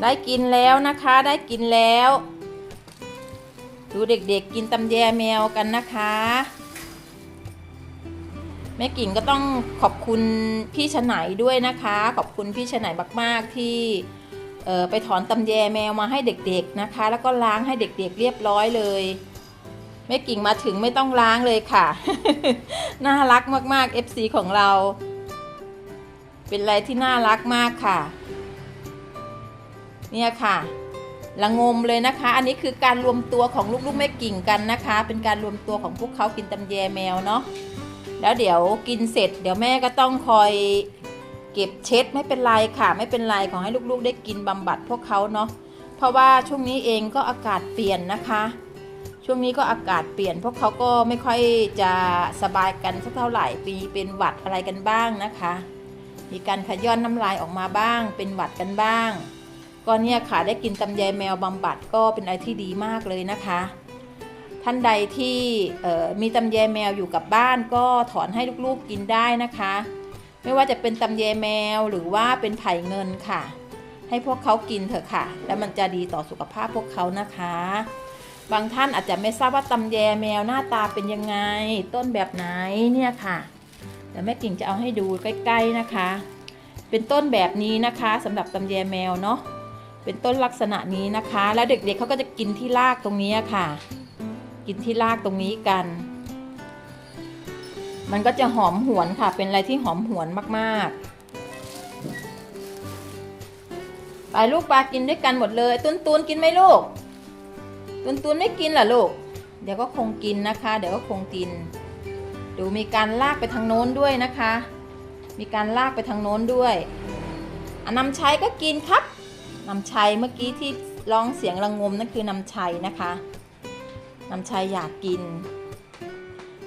ได้กินแล้วนะคะ ได้กินแล้ว ดูเด็กๆกินตำแยแมวกันนะคะแม่กิ่งก็ต้องขอบคุณพี่ฉไหนด้วยนะคะ ขอบคุณพี่ฉไหนมาก ๆ ที่ไปถอนตำแยแมวมาให้เด็กๆนะคะ แล้วก็ล้างให้เด็กๆเรียบร้อยเลยแม่กิ่งมาถึงไม่ต้องล้างเลยค่ะ น่ารักมากๆ FC ของเรา เป็นอะไรที่น่ารักมากค่ะ เนี่ยค่ะละงมเลยนะคะ อันนี้คือการรวมตัวของลูกๆแม่กิ่งกันนะคะ เป็นการรวมตัวของพวกเขากินตำแยแมวเนาะแล้วเดี๋ยวกินเสร็จ เดี๋ยวแม่ก็ต้องคอยเก็บเช็ดไม่เป็นไรค่ะ ไม่เป็นไรขอให้ลูกๆ ได้กินบำบัดพวกเขาเนาะเพราะว่าช่วงนี้เองก็อากาศเปลี่ยนนะคะ ช่วงนี้ก็อากาศเปลี่ยน พวกเขาก็ไม่ค่อยจะสบายกันสักเท่าไหร่ปีเป็นหวัดอะไรกันบ้างนะคะ มีการขย้อนน้ำลายออกมาบ้าง เป็นหวัดกันบ้าง ก็เนี่ยค่ะได้กินตำแยแมวบำบัดก็เป็นอะไรที่ดีมากเลยนะคะ ท่านใดที่มีตำแยแมวอยู่กับบ้านก็ถอนให้ลูกๆกินได้นะคะ ไม่ว่าจะเป็นตำแยแมวหรือว่าเป็นไผ่เงินค่ะ ให้พวกเขากินเถอะค่ะ แล้วมันจะดีต่อสุขภาพพวกเขานะคะ บางท่านอาจจะไม่ทราบว่าตำแยแมวหน้าตาเป็นยังไง ต้นแบบไหนเนี่ยค่ะเดี๋ยวแม่กิ่งจะเอาให้ดูใกล้ ๆนะคะ เป็นต้นแบบนี้นะคะสำหรับตำแยแมวเนาะ เป็นต้นลักษณะนี้นะคะ แล้วเด็กๆเขาก็จะกินที่รากตรงนี้ค่ะ กินที่รากตรงนี้กัน มันก็จะหอมหวนค่ะ เป็นอะไรที่หอมหวนมากๆ ไปลูกปลากินด้วยกันหมดเลย ตุนตุนกินไหมลูก ตุนตุนไม่กินเหรอลูก เดี๋ยวก็คงกินนะคะ เดี๋ยวก็คงกิน ดูมีการลากไปทางโน้นด้วยนะคะ มีการลากไปทางโน้นด้วยอนนำชัยก็กินครับ นำชัยเมื่อกี้ที่ร้องเสียงระงมนั่นคือนำชัยนะคะน้ำชัยอยากกิน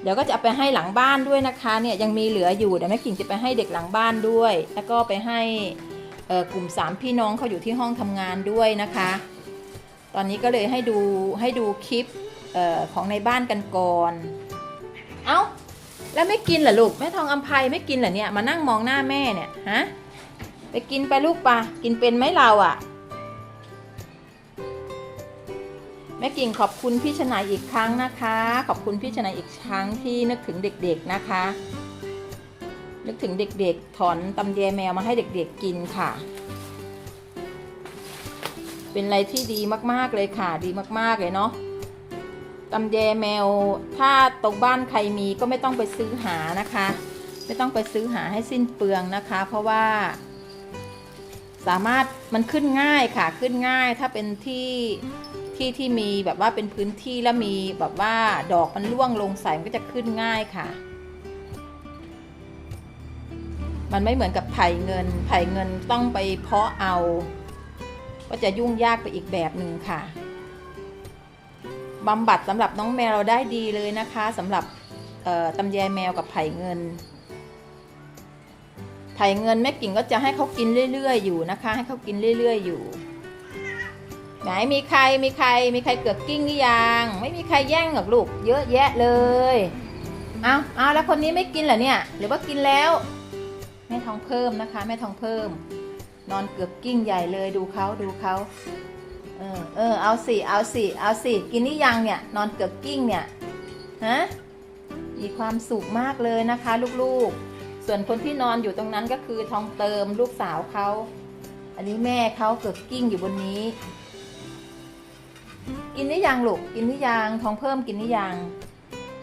เดี๋ยวก็จะเอาไปให้หลังบ้านด้วยนะคะเนี่ยยังมีเหลืออยู่เดี๋ยวแม่กิ่งจะไปให้เด็กหลังบ้านด้วย แล้วก็ไปให้กลุ่มสามพี่น้องเขาอยู่ที่ห้องทำงานด้วยนะคะ ตอนนี้ก็เลยให้ดูให้ดูคลิปออของในบ้านกันก่อน เอา้าแล้วไม่กินเหรอลูกแม่ทองอัมภัยไม่กินเหรอเนี่ยมานั่งมองหน้าแม่เนี่ยฮะ ไปกินไปลูกปะกินเป็นไหมเราอะ่ะ แม่กิ่งขอบคุณพี่ชนายอีกครั้งนะคะ ขอบคุณพี่ชนายอีกครั้งที่นึกถึงเด็กๆนะคะ นึกถึงเด็กๆ ถอนตำแยแมวมาให้เด็กๆกินค่ะ เป็นอะไรที่ดีมากๆเลยค่ะ ดีมากๆเลยเนาะตำแยแมวถ้าตรงบ้านใครมีก็ไม่ต้องไปซื้อหานะคะ ไม่ต้องไปซื้อหาให้สิ้นเปลืองนะคะ เพราะว่า สามารถมันขึ้นง่ายค่ะขึ้นง่าย ถ้าเป็นที่ที่ที่มีแบบว่าเป็นพื้นที่แล้วมีแบบว่าดอกมันร่วงลงใส่มันก็จะขึ้นง่ายค่ะ มันไม่เหมือนกับไผ่เงิน ไผ่เงินต้องไปเพาะเอา ก็จะยุ่งยากไปอีกแบบหนึ่งค่ะบำบัดสำหรับน้องแมวเราได้ดีเลยนะคะสำหรับตำแยแมวกับไผ่เงิน ไผ่เงินแม่กิ่งก็จะให้เขากินเรื่อยๆอยู่นะคะ ให้เขากินเรื่อยๆอยู่ ไหนมีใครมีใคร มีใครเกือบกิ้งหรือยัง ไม่มีใครแย่งหรอกลูก เยอะแยะเลย เอาเอาแล้วคนนี้ไม่กินเหรอเนี่ย หรือว่ากินแล้ว แม่ทองเพิ่มนะคะ แม่ทองเพิ่ม นอนเกือบกิ้งใหญ่เลยดูเขาดูเขาเออเออเอาสิเอาสิเอาสิกินนี่ยังเนี่ย นอนเกือบกิ้งเนี่ยฮะมีความสุขมากเลยนะคะ ลูกๆ ส่วนคนที่นอนอยู่ตรงนั้นก็คือทองเติมลูกสาวเขา อันนี้แม่เขาเกิดกิ้งอยู่บนนี้ กินนี่ยังลูก กินนี่ยังทองเพิ่มกินนี่ยัง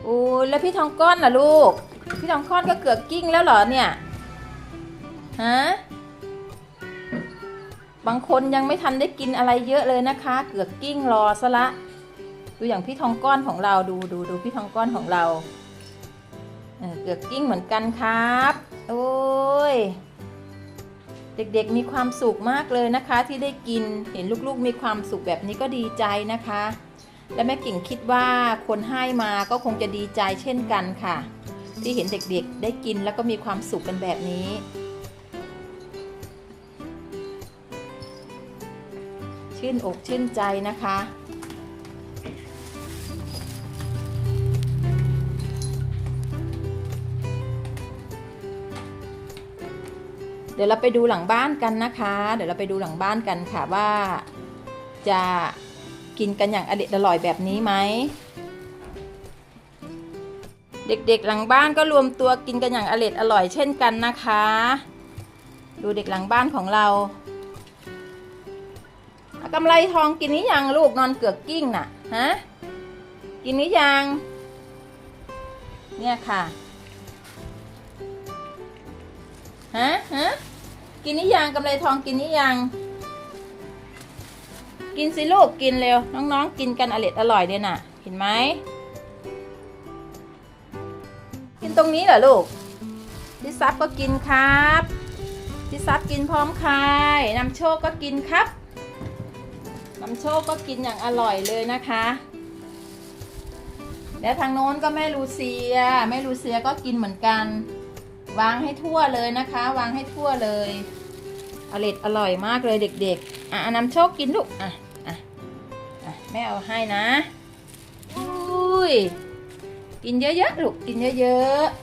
โอ้แล้วพี่ทองก้อนล่ะลูก พี่ทองก้อนก็เกือบกิ้งแล้วเหรอเนี่ย ฮะ บางคนยังไม่ทันได้กินอะไรเยอะเลยนะคะ เกือบกิ้งรอซะละ ดูอย่างพี่ทองก้อนของเราดูดูดูพี่ทองก้อนของเรา เกือบกิ้งเหมือนกันครับ โอ้ย เด็กๆมีความสุขมากเลยนะคะ ที่ได้กินเห็นลูกๆมีความสุขแบบนี้ก็ดีใจนะคะ และแม่กิ่งคิดว่าคนให้มาก็คงจะดีใจเช่นกันค่ะ ที่เห็นเด็กๆได้กินแล้วก็มีความสุขกันแบบนี้ชื่นอกชื่นใจนะคะ เดี๋ยวเราไปดูหลังบ้านกันนะคะ เดี๋ยวเราไปดูหลังบ้านกันค่ะว่า จะกินกันอย่างอเด็ดอร่อยแบบนี้ไหม เด็กๆหลังบ้านก็รวมตัวกินกันอย่างอเด็ดอร่อยเช่นกันนะคะ ดูเด็กหลังบ้านของเรากำไรทองกินนี้ยังลูกนอนเกือกกิ้งน่ะฮะกินนี้ยังเนี่ยค่ะ ฮะฮะกินนี้ยังกำไรทองกินนี้ยังกินสิลูกกินเร็ว น้องๆ กินกันอร่อยอร่อยเนี่ยน่ะ เห็นไหมกินตรงนี้เหรอลูกพี่ซับก็กินครับพี่ซับกินพร้อมใครนำโชคก็กินครับนำโชคก็กินอย่างอร่อยเลยนะคะแล้วทางโน้นก็แม่ลูเซียแม่ลูเซียก็กินเหมือนกัน วางให้ทั่วเลยนะคะ วางให้ทั่วเลยอร่อยอร่อยมากเลยเด็กๆ อะนำโชคกินลูก อะ อะ อะ แม่เอาให้นะ อุ้ย กินเยอะๆ ลูก กินเยอะๆ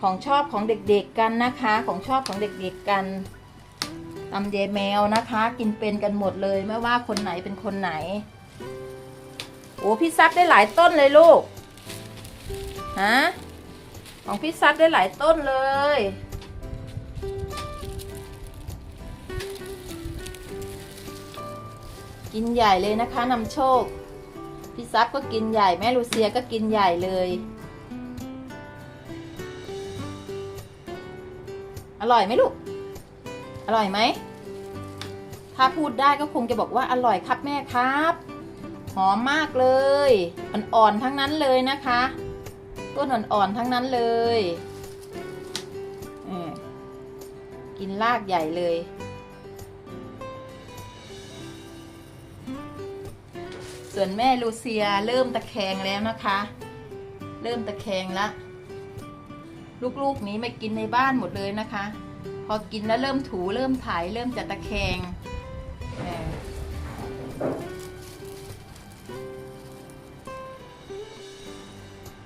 ของชอบของเด็กๆกันนะคะ ของชอบของเด็กๆกันตำเยแมวนะคะ กินเป็นกันหมดเลย ไม่ว่าคนไหนเป็นคนไหน โอ้พี่ซับได้หลายต้นเลยลูก ฮะของพี่ซับได้หลายต้นเลย กินใหญ่เลยนะคะนำโชค พี่ซับก็กินใหญ่ แม่ลูเซียก็กินใหญ่เลย อร่อยไหมลูก อร่อยไหม ถ้าพูดได้ก็คงจะบอกว่าอร่อยครับแม่ครับ หอมมากเลยอ่อนๆทั้งนั้นเลยนะคะ ต้นอ่อนๆทั้งนั้นเลยเออกินรากใหญ่เลย ส่วนแม่ลูเซียเริ่มตะแคงแล้วนะคะ เริ่มตะแคงล้วลูกๆนี้ไม่กินในบ้านหมดเลยนะคะ พอกินแล้วเริ่มถูเริ่มถ่ายเริ่มจะตะแคง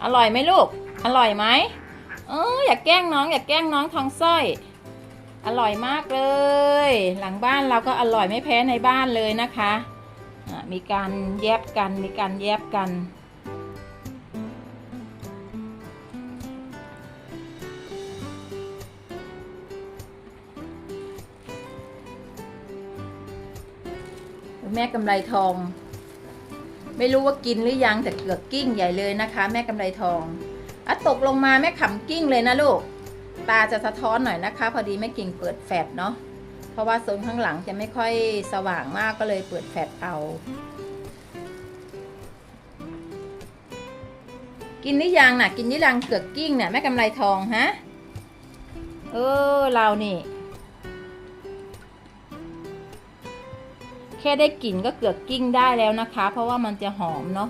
อร่อยไหมลูก อร่อยไหมเอออย่าแกล้งน้อง อย่าแกล้งน้องทองสร้อย อร่อยมากเลย หลังบ้านเราก็อร่อยไม่แพ้ในบ้านเลยนะคะอะมีการแยบกันมีการแยบกันแม่กำไรทอง ไม่รู้ว่ากินหรือยังแต่เกือกกิ้งใหญ่เลยนะคะ แม่กำไรทองอะตกลงมาแม่ขำกิ้งเลยนะลูก ตาจะสะท้อนหน่อยนะคะ พอดีแม่กิ่งเปิดแฟลชเนาะเพราะว่าโซนข้างหลังจะไม่ค่อยสว่างมากก็เลยเปิดแฟลชเอา กินหรือยังน่ะ กินหรือยังเกือกกิ้งเนี่ยแม่กำไรทองฮะเออเรานี่ แค่ได้กลิ่นก็เกือกกิ้งได้แล้วนะคะ เพราะว่ามันจะหอมเนาะ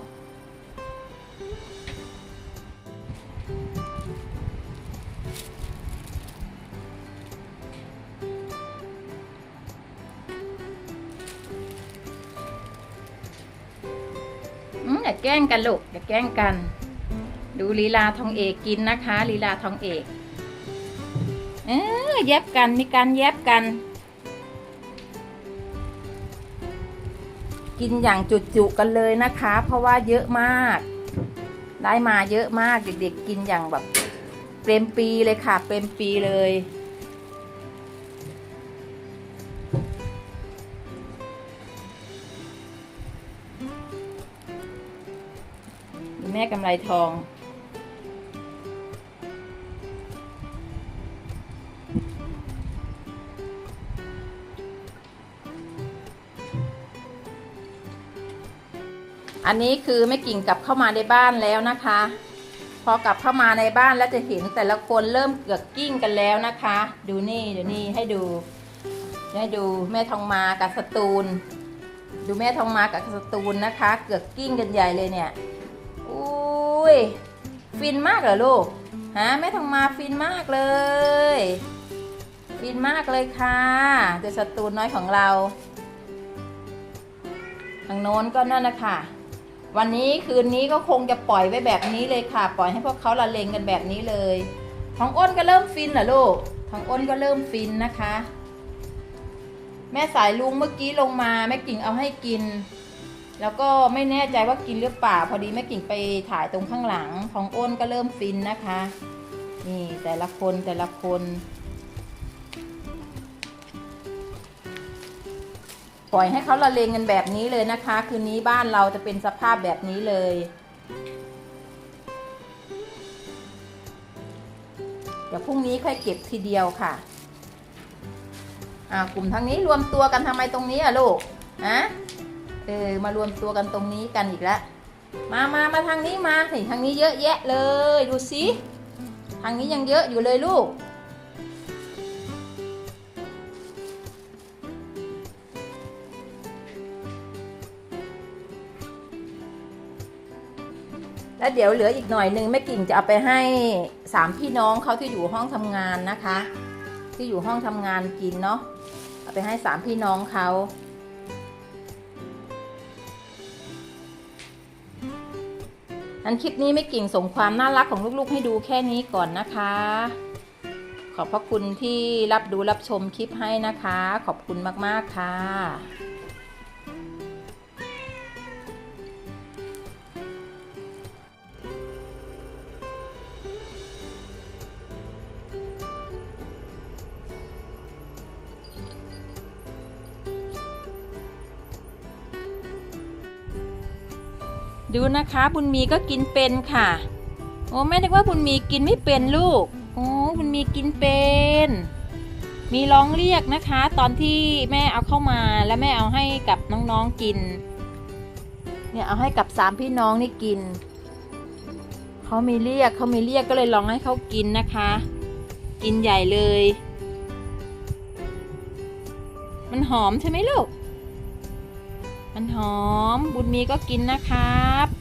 อืมอย่าแกล้งกันลูกอย่าแกล้งกัน ดูลีลาทองเอกกินนะคะลีลาทองเอก เออแยบกันมีการแยบกัน กินอย่างจุๆกันเลยนะคะ เพราะว่าเยอะมาก ได้มาเยอะมากเด็กๆกินอย่างแบบเต็มปีเลยค่ะเต็มปีเลยแม่กำไรทอง อันนี้คือแม่กิ่งกลับเข้ามาในบ้านแล้วนะคะ พอกลับเข้ามาในบ้านแล้วจะเห็นแต่ละคนเริ่มเกือกกิ้งกันแล้วนะคะ ดูนี่เดี๋ยวนี่ให้ดูให้ดูแม่ทองมากับสตูล ดูแม่ทองมากับสตูลนะคะ เกือกกิ้งกันใหญ่เลยเนี่ยอุ้ยฟินมากเหรอลูกฮะแม่ทองมาฟินมากเลย ฟินมากเลยค่ะเดี๋ยวสตูลน้อยของเราทางโน้นก็นั่นนะคะ วันนี้คืนนี้ก็คงจะปล่อยไว้แบบนี้เลยค่ะ ปล่อยให้พวกเขาละเลงกันแบบนี้เลยท้องอ้นก็เริ่มฟินเหรอลูกท้องอ้นก็เริ่มฟินนะคะ แม่สายลุงเมื่อกี้ลงมาแม่กิ่งเอาให้กิน แล้วก็ไม่แน่ใจว่ากินหรือเปล่าพอดีแม่กิ่งไปถ่ายตรงข้างหลังท้องอ้นก็เริ่มฟินนะคะ นี่แต่ละคนแต่ละคน ปล่อยให้เขาละเลงกันแบบนี้เลยนะคะ คืนนี้บ้านเราจะเป็นสภาพแบบนี้เลย เดี๋ยวพรุ่งนี้ค่อยเก็บทีเดียวค่ะอ่ากลุ่มทางนี้รวมตัวกันทำไมตรงนี้อะลูกอะเออมารวมตัวกันตรงนี้กันอีกแล้วมามามาทางนี้มาเห็นทางนี้เยอะแยะเลย ดูสิทางนี้ยังเยอะอยู่เลยลูก แล้วเดี๋ยวเหลืออีกหน่อยหนึงแม่กิ่งจะเอาไปให้สามพี่น้องเขาที่อยู่ห้องทำงานนะคะ ที่อยู่ห้องทำงานกินเนาะเอาไปให้สามพี่น้องเขาอันคลิปนี้ไม่กิ่งส่งความน่ารักของลูกๆ ให้ดูแค่นี้ก่อนนะคะ ขอบพระคุณที่รับดูรับชมคลิปให้นะคะ ขอบคุณมากๆค่ะ ดูนะคะบุญมีก็กินเป็นค่ะ โอ้แม่นึกว่าบุญมีกินไม่เป็นลูก โอ้บุญมีกินเป็น มีร้องเรียกนะคะ ตอนที่แม่เอาเข้ามาแล้วแม่เอาให้กับน้องๆกิน เนี่ยเอาให้กับสามพี่น้องนี่กิน เขามีเรียกเขามีเรียกก็เลยลองให้เขากินนะคะ กินใหญ่เลย มันหอมใช่ไหมลูก มันหอม บุญมีก็กินนะครับ